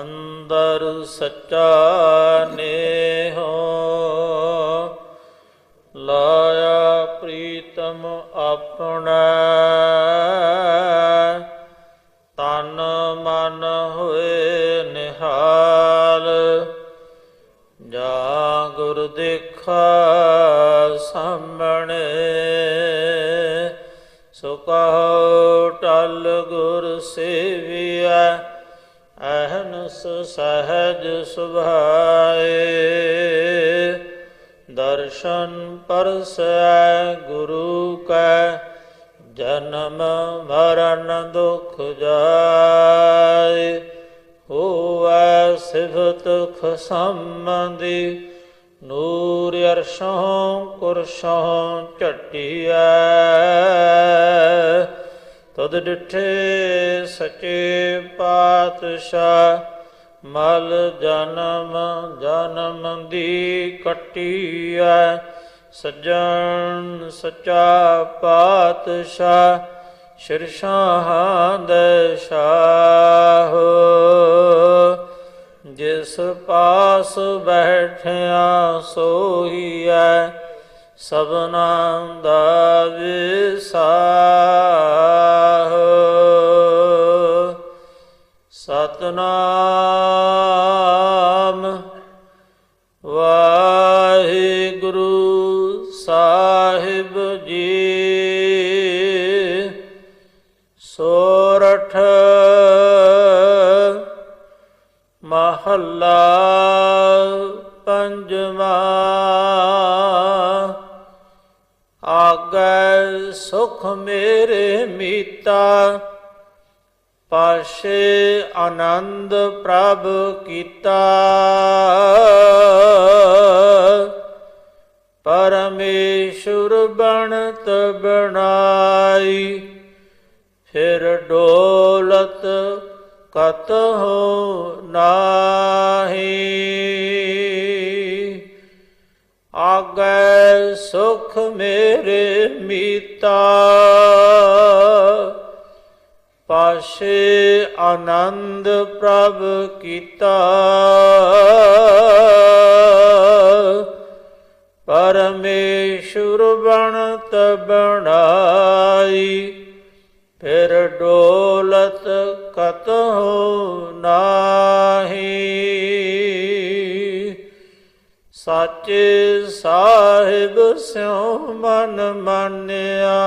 ਅੰਦਰ ਸੱਚਾ ਨੇਹੋ, ਲਾਇਆ ਪ੍ਰੀਤਮ ਆਪਣਾ। ਤਨ ਮਨ ਹੋਏ ਨਿਹਾਲ, ਜਾ ਗੁਰ ਦੇਖਾ ਸਾਹਮਣੇ। ਸੋ ਕਹੋ ਟਲ ਗੁਰ ਸੇਵੀਐ ਅਹਨਸ ਸਹਜ ਸੁਭਾਏ। ਦਰਸ਼ਨ ਪਰਸੈ ਗੁਰੂ ਕੈ, ਜਨਮ ਮਰਨ ਦੁਖ ਜਾਏ। ਹੋਵੈ ਸਿਫਤ ਖਸਮੰਦੀ ਨੂਰ ਅਰਸ਼ੋਂ ਕੁਰਸ਼ੋਂ ਝਟਿਐ। ਤਦ ਡਿਠੇ ਸਚੇ ਪਾਤਸ਼ਾਹ, ਮਲ ਜਨਮ ਜਨਮ ਦੀ ਕਟਿਐ ਸੱਜਣ ਸਚਾ ਪਾਤਸ਼ਾਹ ਸ਼ਿਰਸ਼ਾਹਾਂ ਦੇ ਸ਼ਾਹ। ਜਿਸ ਪਾਸ ਬੈਠਿਆ ਸੋਈਐ ਸਭਨਾ ਦਾ ਵਿਸਾਹ ਸਤਨਾਮ। ਵਾਹਿਗੁਰੂ ਸਾਹਿਬ ਜੀ ਸੋਰਠ ਮਹੱਲਾ ਪੰਜਵਾ। ਆਗੈ ਸੁਖ ਮੇਰੇ ਮੀਤਾ ਪਾਸ਼ੇ ਆਨੰਦ ਪ੍ਰਭ ਕੀਤਾ। ਪਰਮੇਸ਼ੁਰ ਬਣਤ ਬਣਾਈ, ਫਿਰ ਡੋਲਤ ਕਤ ਹੋ ਨਾਹੀ। ਆਗੈ ਸੁਖ ਮੇਰੇ ਮੀਤਾ। ਪਾਸ਼ੇ ਆਨੰਦ ਪ੍ਰਭ ਕੀਤਾ। ਪਰਮੇਸ਼ੁਰ ਬਣਤ ਬਣਾਈ, ਫਿਰ ਡੋਲਤ ਕਤ ਹੋ ਨਾਹੀ। ਸਾਚੇ ਸਾਹਿਬ ਸਿਉ ਮਨ ਮੰਨਿਆ।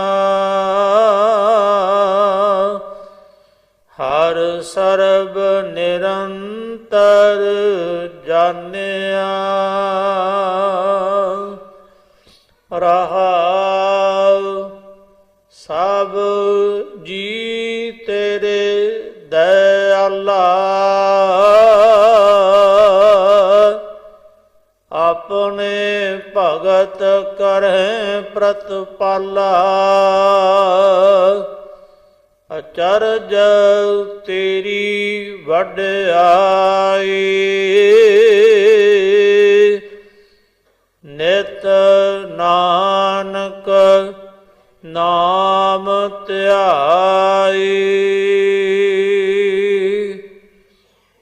ਸਰਬ ਨਿਰੰਤਰ ਜਾਣਿਆ। ਰਹਾਉ ਸਭ ਜੀ ਤੇਰੇ ਦਇਆਲਾ। ਆਪਣੇ ਭਗਤ ਕਰਹਿ ਪ੍ਰਤਪਾਲਾ। ਅਚਰਜ ਤੇਰੀ ਵਡਿਆਈ ਨਿਤ ਨਾਨਕ ਨਾਮ ਧਿਆਈ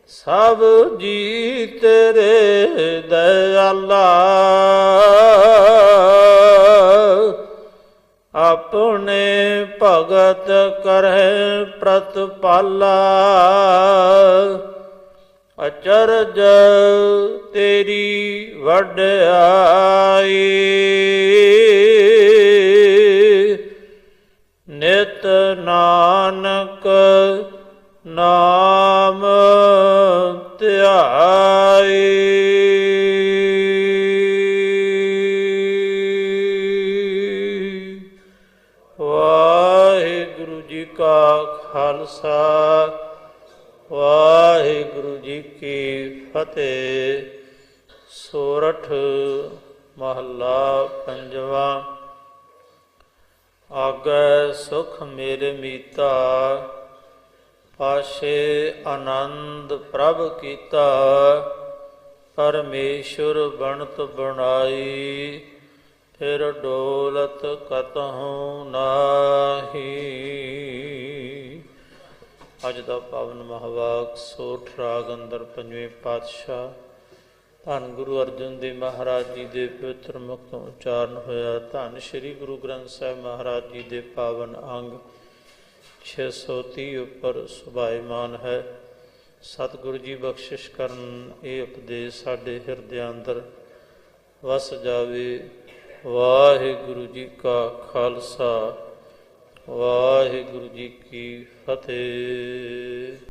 ਸਭ ਜੀ ਤੇਰੇ ਦਇਆਲਾ। ਆਪਣੇ ਭਗਤ ਕਰਹਿ ਪ੍ਰਤਪਾਲਾ। ਅਚਰਜ ਤੇਰੀ ਵਡਿਆਈ ਖਾਲਸਾ, ਵਾਹਿਗੁਰੂ ਜੀ ਕੀ ਫਤਿਹ। ਸੋਰਠ ਮਹੱਲਾ ਪੰਜਵਾ। ਆਗੈ ਸੁਖ ਮੇਰੇ ਮੀਤਾ, ਪਾਸ਼ੇ ਆਨੰਦ ਪ੍ਰਭ ਕੀਤਾ, ਪਰਮੇਸ਼ੁਰ ਬਣਤ ਬਣਾਈ, ਫਿਰ ਡੋਲਤ ਕਤਹੂ ਨਾਹੀ। ਅੱਜ ਦਾ ਪਾਵਨ ਮਹਾਵਾਕ ਸੋਠ ਰਾਗ ਅੰਦਰ ਪੰਜਵੇਂ ਪਾਤਸ਼ਾਹ ਧੰਨ ਗੁਰੂ ਅਰਜਨ ਦੇਵ ਮਹਾਰਾਜ ਜੀ ਦੇ ਪਵਿੱਤਰ ਮੁਖ ਤੋਂ ਉਚਾਰਨ ਹੋਇਆ। ਧੰਨ ਸ੍ਰੀ ਗੁਰੂ ਗ੍ਰੰਥ ਸਾਹਿਬ ਮਹਾਰਾਜ ਜੀ ਦੇ ਪਾਵਨ ਅੰਗ 630 ਉੱਪਰ ਸੁਭਾਇਮਾਨ ਹੈ। ਸਤਿਗੁਰੂ ਜੀ ਬਖਸ਼ਿਸ਼ ਕਰਨ ਇਹ ਉਪਦੇਸ਼ ਸਾਡੇ ਹਿਰਦਿਆਂ ਅੰਦਰ ਵਸ ਜਾਵੇ। ਵਾਹਿਗੁਰੂ ਜੀ ਕਾ ਖਾਲਸਾ। ਵਾਹਿਗੁਰੂ ਜੀ ਕੀ ਫਤਿਹ।